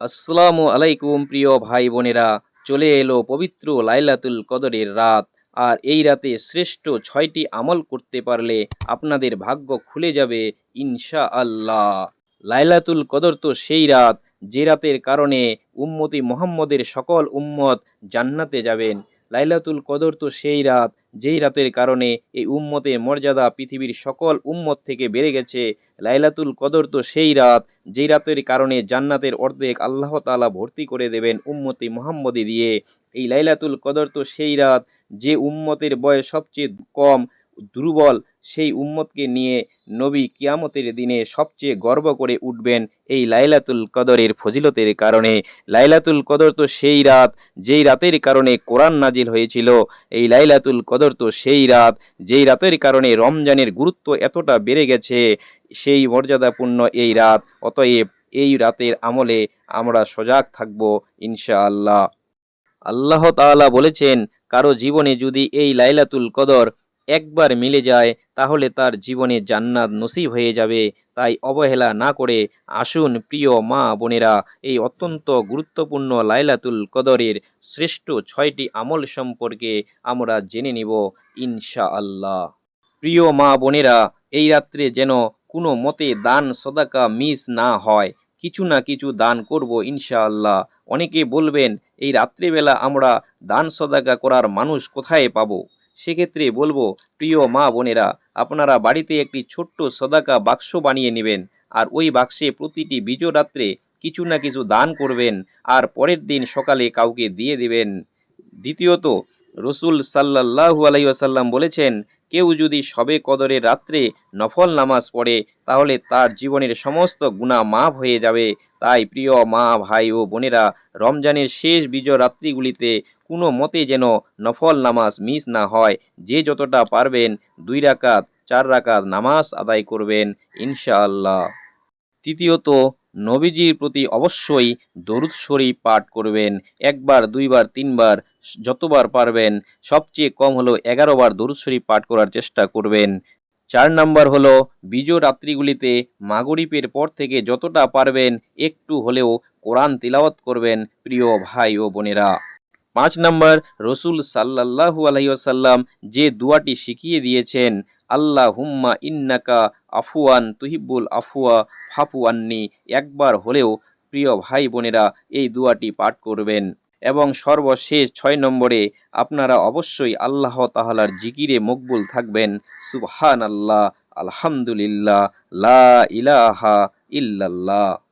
আসসালামু আলাইকুম, প্রিয় ভাই বোনেরা। চলে এলো পবিত্র লাইলাতুল কদরের রাত। আর এই রাতে শ্রেষ্ঠ ছয়টি আমল করতে পারলে আপনাদের ভাগ্য খুলে যাবে ইনশা আল্লাহ লাইলাতুল কদর তো সেই রাত যে রাতের কারণে উম্মতি মোহাম্মদের সকল উম্মত জান্নাতে যাবেন। লাইলাতুল কদর তো সেই রাত, যেই রাতের কারণে এই উম্মতের মর্যাদা পৃথিবীর সকল উম্মত থেকে বেড়ে গেছে। লাইলাতুল কদর তো সেই রাত, যেই রাতের কারণে জান্নাতের অর্ধেক আল্লাহ তালা ভর্তি করে দেবেন উম্মতি মোহাম্মদি দিয়ে। এই লাইলাতুল কদর তো সেই রাত, যে উম্মতের বয়স সবচেয়ে কম দুর্বল, সেই উম্মতকে নিয়ে নবী কিয়ামতের দিনে সবচেয়ে গর্ব করে উঠবেন এই লাইলাতুল কদরের ফজিলতের কারণে। লাইলাতুল কদর তো সেই রাত, যেই রাতের কারণে কোরআন নাজিল হয়েছিল। এই লাইলাতুল কদর তো সেই রাত, যেই রাতের কারণে রমজানের গুরুত্ব এতটা বেড়ে গেছে, সেই মর্যাদাপূর্ণ এই রাত। অতএব এই রাতের আমলে আমরা সজাগ থাকব ইনশাআল্লাহ। আল্লাহ তাআলা বলেছেন, কারও জীবনে যদি এই লাইলাতুল কদর একবার মিলে যায়, তাহলে তার জীবনে জান্নাত নসিব হয়ে যাবে। তাই অবহেলা না করে আসুন প্রিয় মা বোনেরা, এই অত্যন্ত গুরুত্বপূর্ণ লাইলাতুল কদরের শ্রেষ্ঠ ছয়টি আমল সম্পর্কে আমরা জেনে নিব ইনশাআল্লাহ। প্রিয় মা বোনেরা, এই রাত্রে যেন কোনো মতে দান, সদাকা মিস না হয়। কিছু না কিছু দান করব ইনশাআল্লাহ। অনেকে বলবেন, এই রাত্রিবেলা আমরা দান, সদাকা করার মানুষ কোথায় পাবো? সেক্ষেত্রে বলব, প্রিয় মা বোনেরা, আপনারা বাড়িতে একটি ছোট্ট সদাকা বাক্স বানিয়ে নেবেন। আর ওই বাক্সে প্রতিটি বিজয় রাত্রে কিছু না কিছু দান করবেন আর পরের দিন সকালে কাউকে দিয়ে দেবেন। দ্বিতীয়ত, রসুল সাল্লাল্লাহু আলাইসাল্লাম বলেছেন, কেউ যদি সবে কদরের রাত্রে নফল নামাজ পড়ে, তাহলে তার জীবনের সমস্ত গুণা মাফ হয়ে যাবে। তাই প্রিয় মা, ভাই ও বোনেরা, রমজানের শেষ বিজয় রাত্রিগুলিতে কোনো মতে যেন নফল নামাজ মিস না হয়। যে যতটা পারবেন দুই রাকাত, চার রাকাত নামাজ আদায় করবেন ইনশাআল্লাহ। তৃতীয়ত, নবীজির প্রতি অবশ্যই দরুদ শরীফ পাঠ করবেন। একবার, দুইবার, তিনবার, যতবার পারবেন, সবচেয়ে কম হলো এগারো বার দরুদ শরীফ পাঠ করার চেষ্টা করবেন। চার নাম্বার হলো বিজয় রাত্রিগুলিতে মাগরিপের পর থেকে যতটা পারবেন একটু হলেও কোরআন তিলাওয়াত করবেন প্রিয় ভাই ও বোনেরা। পাঁচ নম্বর, রসুল সাল্লাল্লাহু আলহিউসাল্লাম যে দুয়াটি শিখিয়ে দিয়েছেন আল্লাহ হুম্মা ইন্নাকা আফুয়ান তুহিবুল আফুয়া ফাফু আন্নি। একবার হলেও প্রিয় ভাই বোনেরা এই দুয়াটি পাঠ করবেন। এবং সর্বশেষ ছয় নম্বরে আপনারা অবশ্যই আল্লাহ তাহালার জিকিরে মকবুল থাকবেন। সুবহান আল্লাহ আলহামদুলিল্লাহ, লা ইলাহা ইল্লাল্লাহ।